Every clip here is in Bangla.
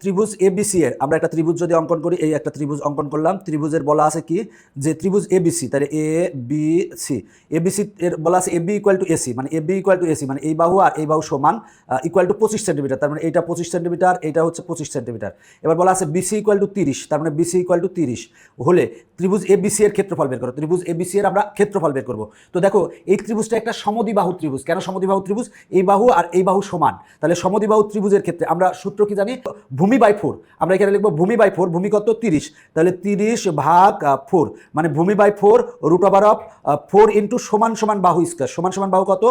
ত্রিভুজ এ এবিসি এর। আমরা একটা ত্রিভুজ যদি অঙ্কন করি, এই একটা ত্রিভুজ অঙ্কন করলাম। ত্রিভুজের বলা আছে কি? যে ত্রিভুজ এবিসি তাহলে এ বি সি এবিসি এর বলা আছে এবি ইকুয়াল টু এসি মানে এবি ইকুয়াল টু এসি মানে এই বাহু আর এই বাহু সমান ইকুয়াল টু পঁচিশ সেন্টিমিটার তার মানে এইটা পঁচিশ সেন্টিমিটার এইটা হচ্ছে পঁচিশ সেন্টিমিটার এবার বলা আছে বিসি ইকুয়াল টু তিরিশ, তার মানে বিসি ইকুয়াল টু তিরিশ। হলে ত্রিভুজ এ এবিসি এর ক্ষেত্রফল বের করো। ত্রিভুজ এ এবিসি এর আমরা ক্ষেত্রফল বের করব। তো দেখো, এই ত্রিভুজটা একটা সমদ্বিবাহু ত্রিভুজ। কেন সমদ্বিবাহু ত্রিভুজ? এই বাহু আর এই বাহু সমান। তাহলে সমদ্বিবাহু ত্রিভুজের ক্ষেত্রে আমরা সূত্র কি জানি? ভূমি বাই ফোর আমরা এখানে লিখব ভূমি বাই ফোর ভূমি কত তিরিশ। তাহলে তিরিশ ভাগ ফোর মানে ভূমি by four root over of four into সমান সমান বাহু স্কোয়ার সমান সমান বাহু কত?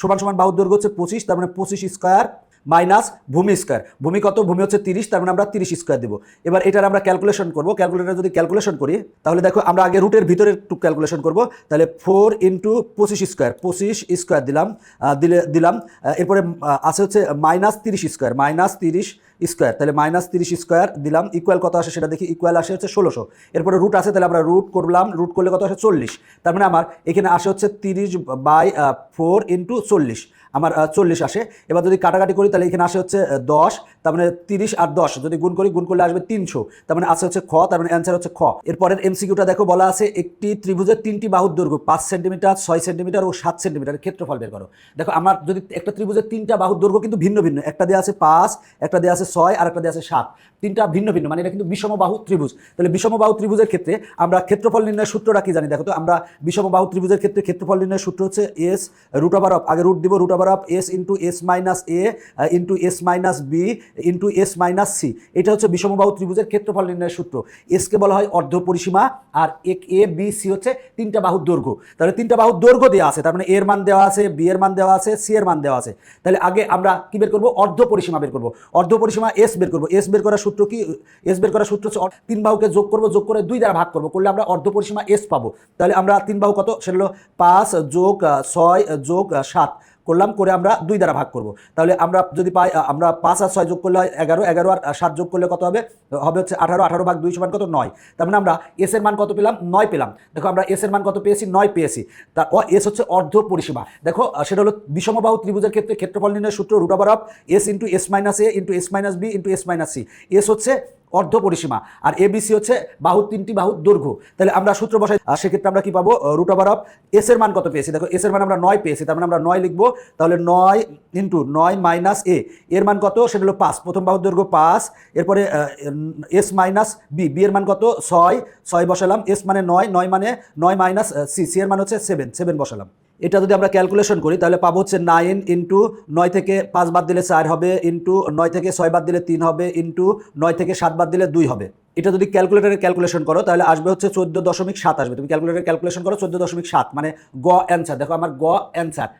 সমান সমান বাহুর দৈর্ঘ্য হচ্ছে পঁচিশ, তার মানে পঁচিশ স্কোয়ার মাইনাস ভূমি স্কোয়ার ভূমি কত? ভূমি হচ্ছে তিরিশ, তার মানে আমরা তিরিশ স্কোয়ার দেবো। এবার এটার আমরা ক্যালকুলেশন করব। ক্যালকুলেটার যদি ক্যালকুলেশন করি, তাহলে দেখো আমরা আগে রুটের ভিতরে একটু ক্যালকুলেশন করব। তাহলে ফোর ইন্টু পঁচিশ স্কোয়ার পঁচিশ স্কোয়ার দিলাম দিলে, দিলাম এরপরে আছে হচ্ছে মাইনাস তিরিশ স্কোয়ার মাইনাস তিরিশ স্কোয়ার, তাহলে মাইনাস তিরিশ স্কোয়ার দিলাম ইকুয়াল কত আসে সেটা দেখি ইকুয়াল আসে হচ্ছে ষোলোশো। এরপরে রুট আছে, তাহলে আমরা রুট করলাম রুট করলে কত আসে চল্লিশ। তার মানে আমার এখানে আসে হচ্ছে তিরিশ বাই ফোর ইন্টু চল্লিশ। আমার চল্লিশ আসে। এবার যদি কাটাকাটি করি, তাহলে এখানে আসে হচ্ছে দশ। তার মানে তিরিশ আর দশ, যদি গুণ করি, গুণ করলে আসবে তিনশো। তার মানে আসে হচ্ছে খ, তার মানে অ্যান্সার হচ্ছে খ। এরপরের এমসিকিউটা দেখো বলা আছে, একটি ত্রিভুজের তিনটি বাহুর দৈর্ঘ্য, পাঁচ সেন্টিমিটার, ছয় সেন্টিমিটার ও সাত সেন্টিমিটার, ক্ষেত্রফল বের করো। দেখো আমার যদি একটা ত্রিভুজের তিনটা বাহুর দৈর্ঘ্য কিন্তু ভিন্ন ভিন্ন, একটা দেওয়া আছে পাঁচ, একটা দেওয়া আছে ছয়, আর একটা দেওয়া আছে সাত। তিনটা ভিন্ন ভিন্ন মানে এটা কিন্তু বিষম বাহু ত্রিভুজ। তাহলে বিষম বাহু ত্রিভুজের ক্ষেত্রে আমরা ক্ষেত্রফল নির্ণয়ের সূত্রটা কি জানি? দেখো তো, আমরা বিষম বাহু ত্রিভুজের ক্ষেত্রে ক্ষেত্রফল নির্ণয়ের সূত্র হচ্ছে এস রুট অফ আগে রুট দিব root of S into S minus A into S minus B into S minus C এটা হচ্ছে বিষমবাহু ত্রিভুজের ক্ষেত্রফল নির্ণয়ের সূত্র। এসকে বলা হয় অর্ধ পরিসীমা, আর এক এ বি সি হচ্ছে তিনটা বাহুর দৈর্ঘ্য। তাহলে তিনটা বাহুর দৈর্ঘ্য দেওয়া আছে, তার মানে এর মান দেওয়া আছে বি এর মান দেওয়া আছে সি এর মান দেওয়া আছে। তাহলে আগে আমরা কি বের করব? অর্ধ পরিসীমা বের করব। অর্ধ পরিসীমা এস বের করব। এস বের করার সূত্র কি? এস বের করার সূত্র হচ্ছে তিন বাহুকে যোগ করব, যোগ করে দুই দ্বারা ভাগ করব। করলে আমরা অর্ধ পরিসীমা এস পাবো। তাহলে আমরা তিন বাহু কত? সেটা হলো পাঁচ যোগ ছয় যোগ সাত। করলাম, করে আমরা দুই দ্বারা ভাগ করব। তাহলে আমরা যদি পাই আমরা পাঁচ আর ছয় যোগ করলে হয় এগারো এগারো আর সাত যোগ করলে কত হবে? হবে হচ্ছে আঠারো আঠারো ভাগ দুই সমান কত? নয়। তার মানে আমরা এস এর মান কত পেলাম? নয় পেলাম। দেখো আমরা এস এর মান কত পেয়েছি? নয় পেয়েছি। তার এস হচ্ছে অর্ধ পরিসীমা। দেখো সেটা হলো বিষমবাহু ত্রিভুজের ক্ষেত্রে ক্ষেত্রফল নির্ণয়ের সূত্র root of S into S minus A into S minus B into S minus C S হচ্ছে অর্ধ পরিসীমা আর এবিসি হচ্ছে বাহু তিনটি বাহু দৈর্ঘ্য। তাহলে আমরা সূত্র বসাই সেক্ষেত্রে আমরা কি পাবো? রুট ওভার অফ এস এর মান কত পেয়েছি? দেখো এস এর মান আমরা নয় পেয়েছি, তার মানে আমরা নয় লিখব। তাহলে নয় ইন্টু নয় মাইনাস এ এর মান কত? সেটা হলো পাঁচ। প্রথম বাহুর দৈর্ঘ্য পাঁচ। এরপরে এস মাইনাস বি বি এর মান কত? ছয়। ছয় বসালাম। এস মানে নয় নয় মানে নয় মাইনাস সি সি এর মান হচ্ছে সেভেন সেভেন বসালাম। এটা যদি আমরা ক্যালকুলেশন করি, তাহলে পাবো হচ্ছে নাইন ইন্টু নয় থেকে পাঁচ বাদ দিলে চার হবে ইন্টু নয় থেকে ছয় বাদ দিলে তিন হবে ইন্টু নয় থেকে সাত বাদ দিলে দুই হবে। এটা যদি ক্যালকুলেটারে ক্যালকুলেশন করো, তাহলে আসবে হচ্ছে চোদ্দ দশমিক সাত আসবে। তুমি ক্যালকুলেটারে ক্যালকুলেশন করো, চোদ্দ দশমিক সাত মানে গ অ্যান্সার দেখো আমার গ অ্যান্সার